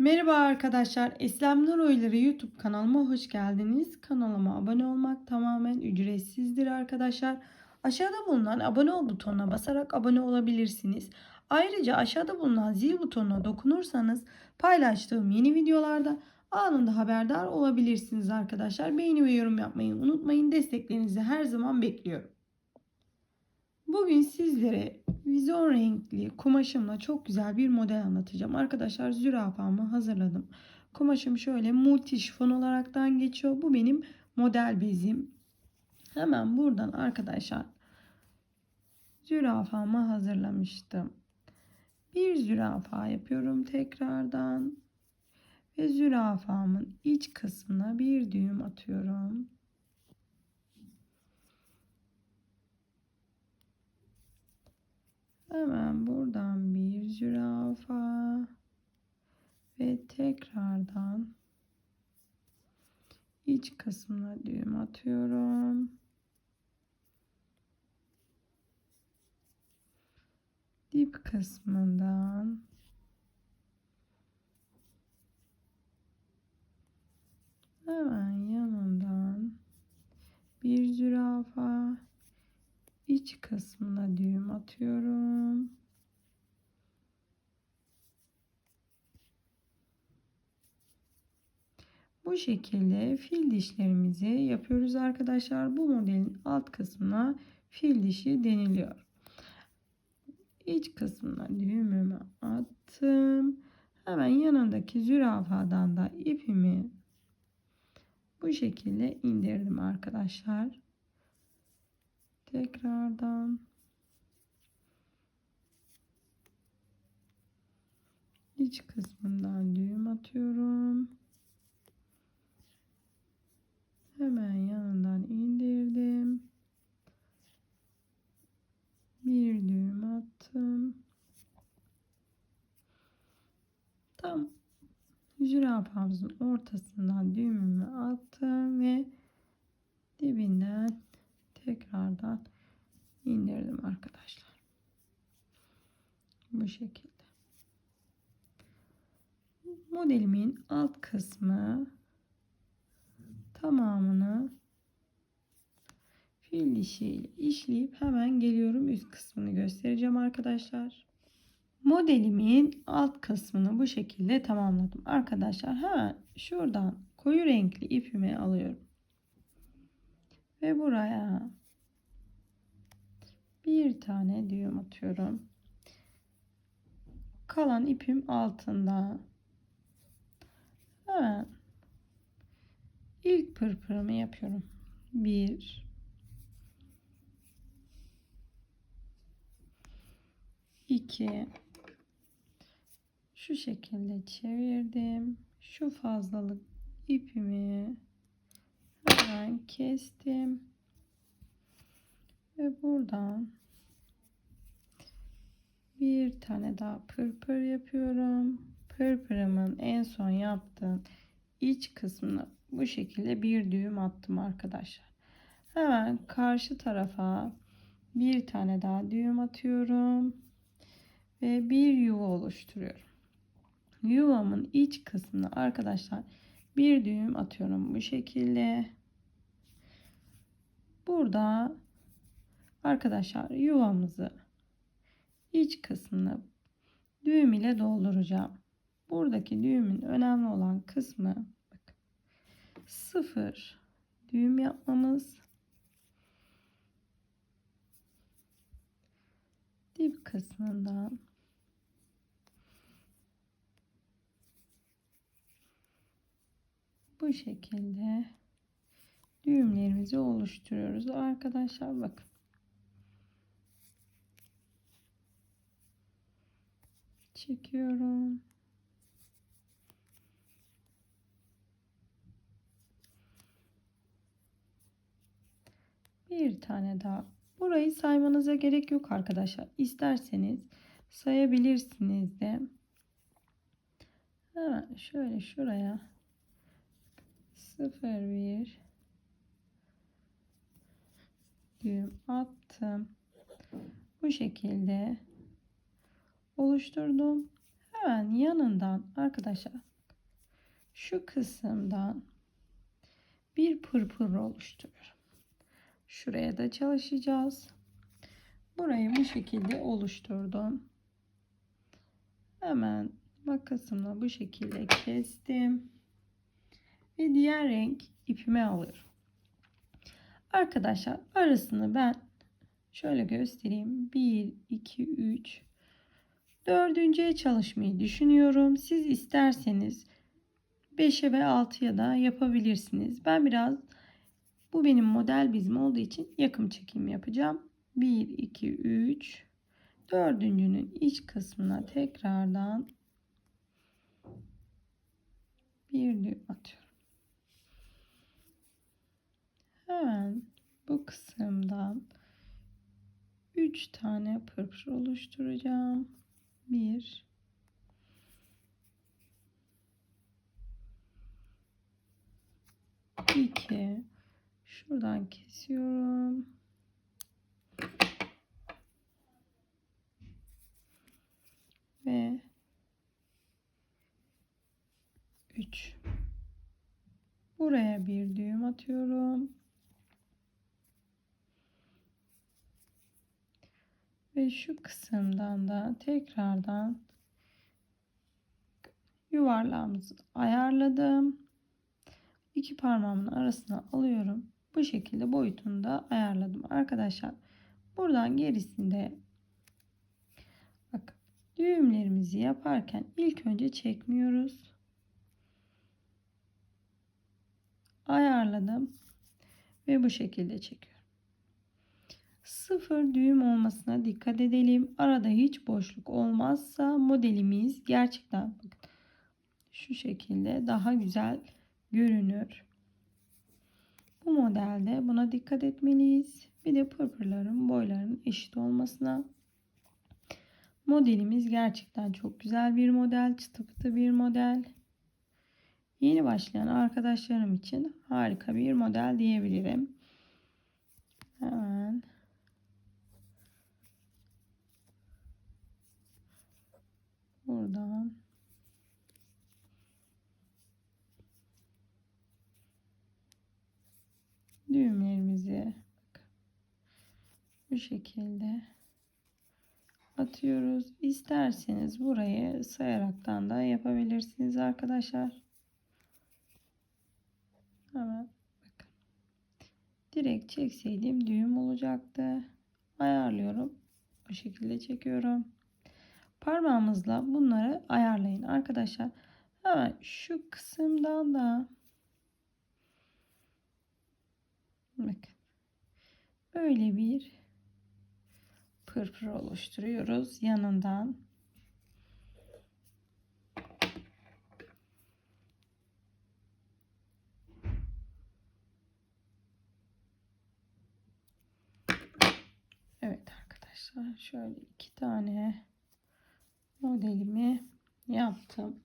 Merhaba arkadaşlar. Eslem Nur Oyları YouTube kanalıma hoş geldiniz. Kanalıma abone olmak tamamen ücretsizdir arkadaşlar. Aşağıda bulunan abone ol butonuna basarak abone olabilirsiniz. Ayrıca aşağıda bulunan zil butonuna dokunursanız paylaştığım yeni videolarda anında haberdar olabilirsiniz arkadaşlar. Beğeni ve yorum yapmayı unutmayın. Desteklerinizi her zaman bekliyorum. Bugün sizlere vizon renkli kumaşımla çok güzel bir model anlatacağım. Arkadaşlar zürafamı hazırladım. Kumaşım şöyle multi şifon olaraktan geçiyor. Bu benim model bezim. Hemen buradan arkadaşlar zürafamı hazırlamıştım. Bir zürafa yapıyorum tekrardan. Ve zürafamın iç kısmına bir düğüm atıyorum. Hemen buradan bir zürafa ve tekrardan iç kısmına düğüm atıyorum. Dip kısmından hemen yanından bir zürafa iç kısmına düğüm atıyorum. Bu şekilde fil dişlerimizi yapıyoruz arkadaşlar. Bu modelin alt kısmına fil dişi deniliyor. İç kısmına düğümümü attım. Hemen yanındaki zürafadan da ipimi bu şekilde indirdim arkadaşlar. Tekrardan iç kısmından düğüm atıyorum. Hemen yanından indirdim. Bir düğüm attım. Tam zürafamızın ortasından düğümümü attım ve dibinden tekrardan indirdim arkadaşlar. Bu şekilde. Modelimin alt kısmı tamamını fil dişiyle işleyip hemen geliyorum üst kısmını göstereceğim arkadaşlar. Modelimin alt kısmını bu şekilde tamamladım. Arkadaşlar hemen şuradan koyu renkli ipimi alıyorum. Ve buraya bir tane düğüm atıyorum. Kalan ipim altında. Hemen ilk pırpırımı yapıyorum. Bir iki şu şekilde çevirdim. Şu fazlalık ipimi hemen kestim. Ve buradan bir tane daha pırpır yapıyorum. Pırpırımın en son yaptığım iç kısmına bu şekilde bir düğüm attım arkadaşlar. Hemen karşı tarafa bir tane daha düğüm atıyorum. Ve bir yuva oluşturuyorum. Yuvamın iç kısmına arkadaşlar bir düğüm atıyorum bu şekilde. Burada arkadaşlar yuvamızı iç kısmını düğüm ile dolduracağım. Buradaki düğümün önemli olan kısmı bakın, sıfır düğüm yapmamız. Dip kısmından bu şekilde düğümlerimizi oluşturuyoruz. Arkadaşlar bakın. Çekiyorum. Bir tane daha. Burayı saymanıza gerek yok arkadaşlar. İsterseniz sayabilirsiniz de. Hemen şöyle şuraya 0 1 düğüm attım. Bu şekilde oluşturdum. Hemen yanından arkadaşlar şu kısımdan bir pırpır oluşturuyorum. Şuraya da çalışacağız. Burayı bu şekilde oluşturdum. Hemen makasımla bu şekilde kestim. Ve diğer renk ipime alıyorum. Arkadaşlar arasını ben şöyle göstereyim. 1, 2, 3, dördüncüye çalışmayı düşünüyorum. Siz isterseniz 5'e ve 6'ya da yapabilirsiniz. Ben biraz bu benim model bizim olduğu için yakım çekim yapacağım. 1, 2, 3, dördüncünün iç kısmına tekrardan bir düğüm atıyorum. Hemen bu kısımdan 3 tane pırpır oluşturacağım. 1 2 şuradan kesiyorum. Ve 3 Buraya bir düğüm atıyorum. Ve şu kısımdan da tekrardan yuvarlağımızı ayarladım. İki parmağımın arasına alıyorum. Bu şekilde boyutunu da ayarladım. Arkadaşlar buradan gerisinde bak düğümlerimizi yaparken ilk önce çekmiyoruz. Ayarladım ve bu şekilde çekiyorum sıfır düğüm olmasına dikkat edelim. Arada hiç boşluk olmazsa modelimiz gerçekten şu şekilde daha güzel görünür. Bu modelde buna dikkat etmeliyiz. Bir de pırpırların boylarının eşit olmasına. Modelimiz gerçekten çok güzel bir model. Çıtı pıtı bir model. Yeni başlayan arkadaşlarım için harika bir model diyebilirim. Hemen buradan düğümlerimizi bu şekilde atıyoruz. İsterseniz burayı sayaraktan da yapabilirsiniz arkadaşlar. Hemen bakın. Direkt çekseydim düğüm olacaktı. Ayarlıyorum. Bu şekilde çekiyorum. Parmağımızla bunları ayarlayın arkadaşlar. Hemen şu kısımdan da böyle bir pırpır oluşturuyoruz yanından. Evet arkadaşlar şöyle iki tane yaptım.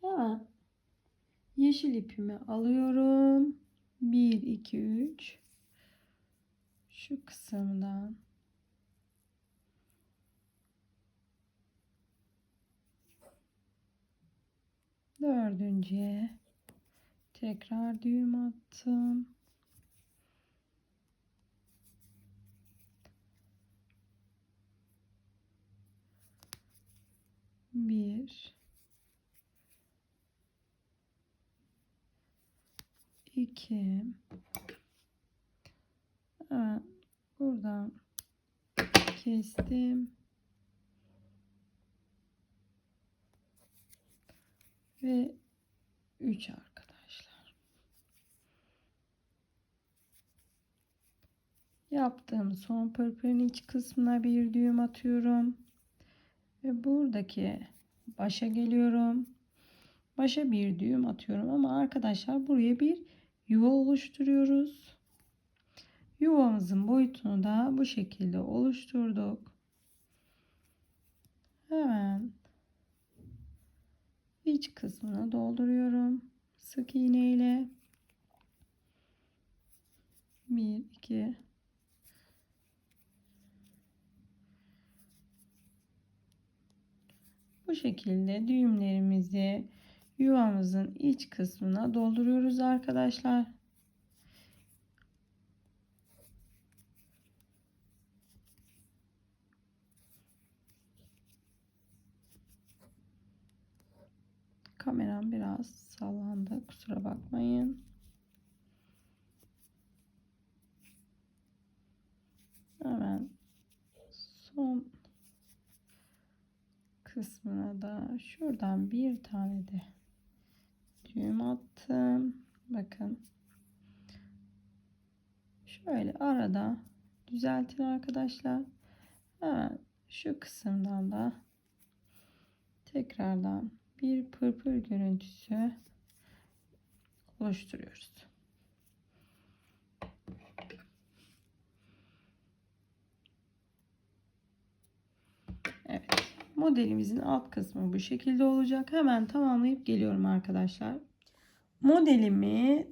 Hemen yeşil ipimi alıyorum. 1 2 3 şu kısımdan dördüncüye tekrar düğüm attım. Bir. İki. Evet, buradan kestim. Ve 3 arkadaşlar. Yaptığım son pırpırın iç kısmına bir düğüm atıyorum. Ve buradaki başa geliyorum. Başa bir düğüm atıyorum ama arkadaşlar buraya bir yuva oluşturuyoruz. Yuvamızın boyutunu da bu şekilde oluşturduk. Hemen iç kısmını dolduruyorum. Sık iğne ile 1 2 Bu şekilde düğümlerimizi yuvamızın iç kısmına dolduruyoruz arkadaşlar. Kameram biraz sallandı. Kusura bakmayın. Hemen son kısmına da şuradan bir tane de düğüm attım. Bakın. Şöyle arada düzeltin arkadaşlar. Hemen şu kısımdan da tekrardan bir pırpır görüntüsü oluşturuyoruz. Evet. Modelimizin alt kısmı bu şekilde olacak. Hemen tamamlayıp geliyorum arkadaşlar. Modelimi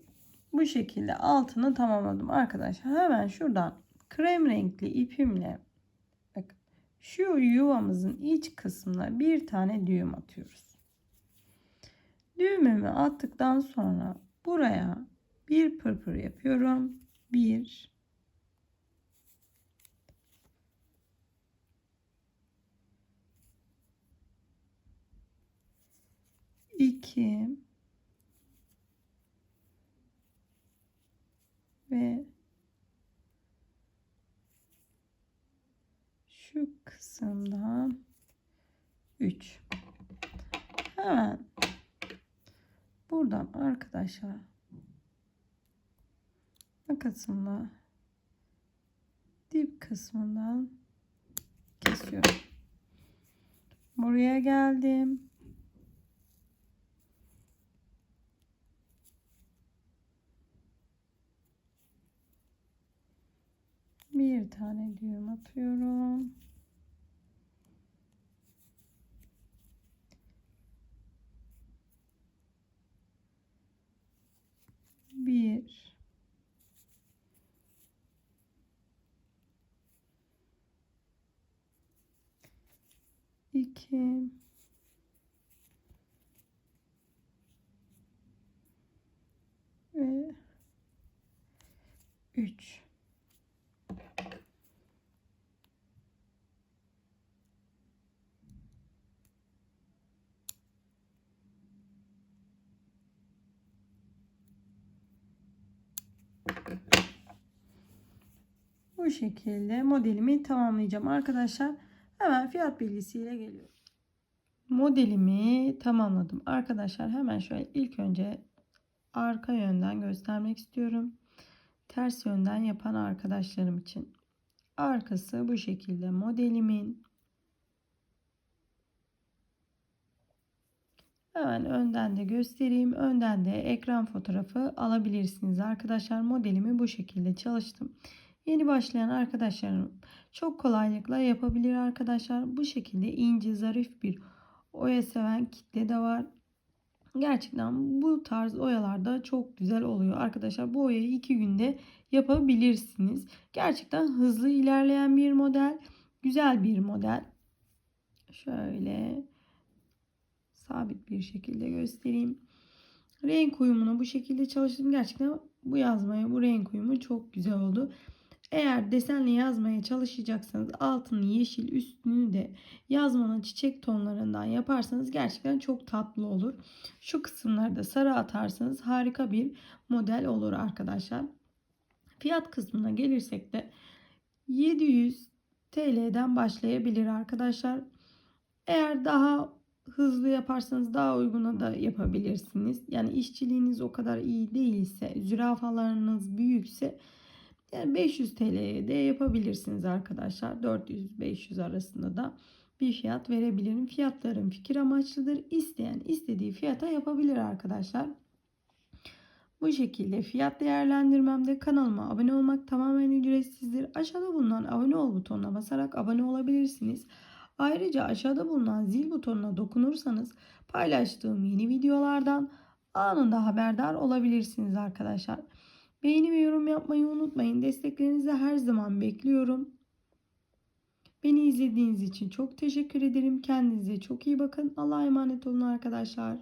bu şekilde altını tamamladım arkadaşlar. Hemen şuradan krem renkli ipimle bakın şu yuvamızın iç kısmına bir tane düğüm atıyoruz. Düğümümü attıktan sonra buraya bir pırpır yapıyorum. Bir iki ve şu kısımdan 3 hemen buradan arkadaşlar makasımla dip kısmından kesiyorum. Buraya geldim bir tane düğüm atıyorum. Bir iki ve üç. Bu şekilde modelimi tamamlayacağım arkadaşlar. Hemen fiyat bilgisiyle geliyorum. Modelimi tamamladım. Arkadaşlar hemen şöyle ilk önce arka yönden göstermek istiyorum. Ters yönden yapan arkadaşlarım için. Arkası bu şekilde modelimin. Hemen önden de göstereyim. Önden de ekran fotoğrafı alabilirsiniz arkadaşlar. Modelimi bu şekilde çalıştım. Yeni başlayan arkadaşlarım çok kolaylıkla yapabilir arkadaşlar. Bu şekilde ince zarif bir oya seven kitle de var. Gerçekten bu tarz oyalarda çok güzel oluyor arkadaşlar. Bu oyayı iki günde yapabilirsiniz. Gerçekten hızlı ilerleyen bir model. Güzel bir model. Şöyle sabit bir şekilde göstereyim. Renk uyumunu bu şekilde çalıştım. Gerçekten bu yazmaya bu renk uyumu çok güzel oldu. Eğer desenli yazmaya çalışacaksanız altını yeşil üstünü de yazmanın çiçek tonlarından yaparsanız gerçekten çok tatlı olur. Şu kısımlarda sarı atarsanız harika bir model olur arkadaşlar. Fiyat kısmına gelirsek de 700 TL'den başlayabilir arkadaşlar. Eğer daha hızlı yaparsanız daha uyguna da yapabilirsiniz. Yani işçiliğiniz o kadar iyi değilse, zürafalarınız büyükse yani 500 TL'ye de yapabilirsiniz arkadaşlar. 400-500 arasında da bir fiyat verebilirim. Fiyatlarım fikir amaçlıdır. İsteyen istediği fiyata yapabilir arkadaşlar. Bu şekilde fiyat değerlendirmemde kanalıma abone olmak tamamen ücretsizdir. Aşağıda bulunan abone ol butonuna basarak abone olabilirsiniz. Ayrıca aşağıda bulunan zil butonuna dokunursanız paylaştığım yeni videolardan anında haberdar olabilirsiniz arkadaşlar. Beğeni ve yorum yapmayı unutmayın. Desteklerinizi her zaman bekliyorum. Beni izlediğiniz için çok teşekkür ederim. Kendinize çok iyi bakın. Allah'a emanet olun arkadaşlar.